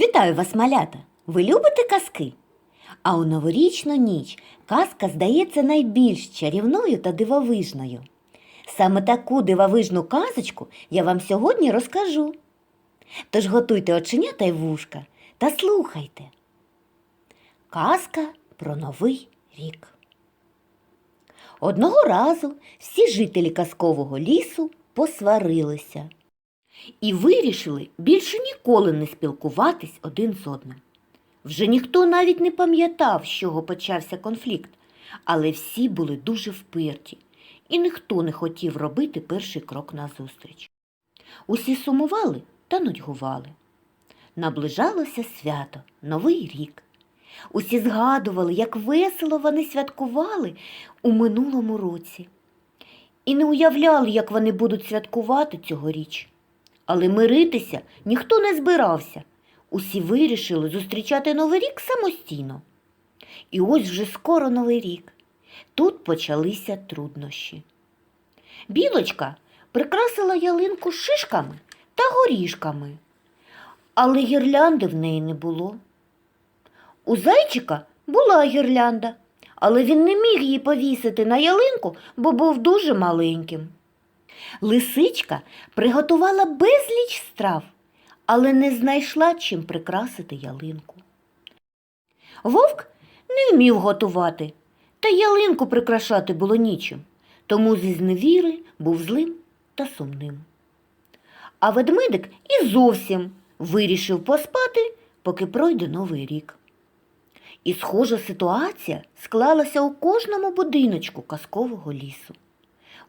Вітаю вас, малята! Ви любите казки? А у новорічну ніч казка здається найбільш чарівною та дивовижною. Саме таку дивовижну казочку я вам сьогодні розкажу. Тож готуйте оченята й вушка та слухайте. Казка про новий рік. Одного разу всі жителі казкового лісу посварилися і вирішили більше ніколи не спілкуватись один з одним. Вже ніхто навіть не пам'ятав, з чого почався конфлікт, але всі були дуже вперті, і ніхто не хотів робити перший крок назустріч. Усі сумували та нудьгували. Наближалося свято, Новий рік. Усі згадували, як весело вони святкували у минулому році. І не уявляли, як вони будуть святкувати цьогоріч. Але миритися ніхто не збирався. Усі вирішили зустрічати Новий рік самостійно. І ось вже скоро Новий рік. Тут почалися труднощі. Білочка прикрасила ялинку шишками та горішками, але гірлянди в неї не було. У зайчика була гірлянда, але він не міг її повісити на ялинку, бо був дуже маленьким. Лисичка приготувала безліч страв, але не знайшла чим прикрасити ялинку. Вовк не вмів готувати, та ялинку прикрашати було нічим, тому зі зневіри був злим та сумним. А ведмедик і зовсім вирішив поспати, поки пройде новий рік. І схожа ситуація склалася у кожному будиночку казкового лісу.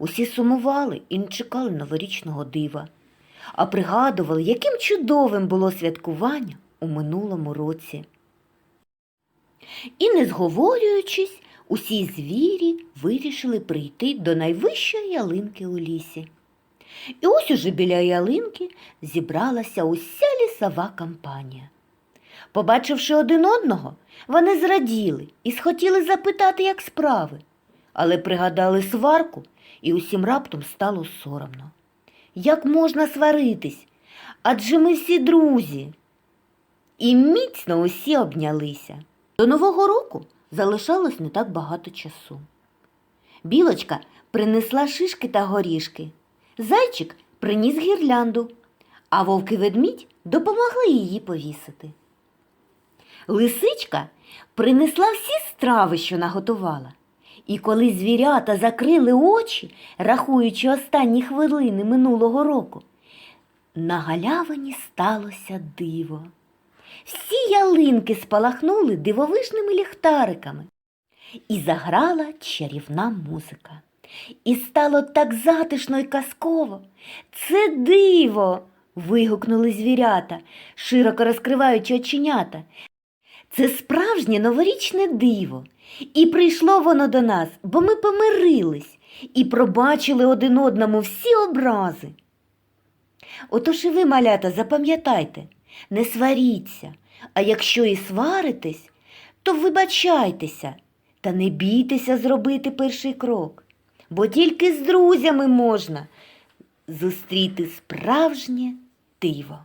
Усі сумували і не чекали новорічного дива, а пригадували, яким чудовим було святкування у минулому році. І, не зговорюючись, усі звірі вирішили прийти до найвищої ялинки у лісі. І ось уже біля ялинки зібралася уся лісова компанія. Побачивши один одного, вони зраділи і схотіли запитати, як справи, але пригадали сварку, і усім раптом стало соромно. Як можна сваритись? Адже ми всі друзі. І міцно усі обнялися. До Нового року залишалось не так багато часу. Білочка принесла шишки та горішки, зайчик приніс гірлянду, а вовк і ведмідь допомогли її повісити. Лисичка принесла всі страви, що наготувала. І коли звірята закрили очі, рахуючи останні хвилини минулого року, на галявині сталося диво. Всі ялинки спалахнули дивовижними ліхтариками, і заграла чарівна музика. І стало так затишно й казково. Це диво. вигукнули звірята, широко розкриваючи оченята. Це справжнє новорічне диво. І прийшло воно до нас, бо ми помирились і пробачили один одному всі образи. Отож і ви, малята, запам'ятайте, не сваріться, а якщо і сваритесь, то вибачайтеся та не бійтеся зробити перший крок, бо тільки з друзями можна зустріти справжнє диво.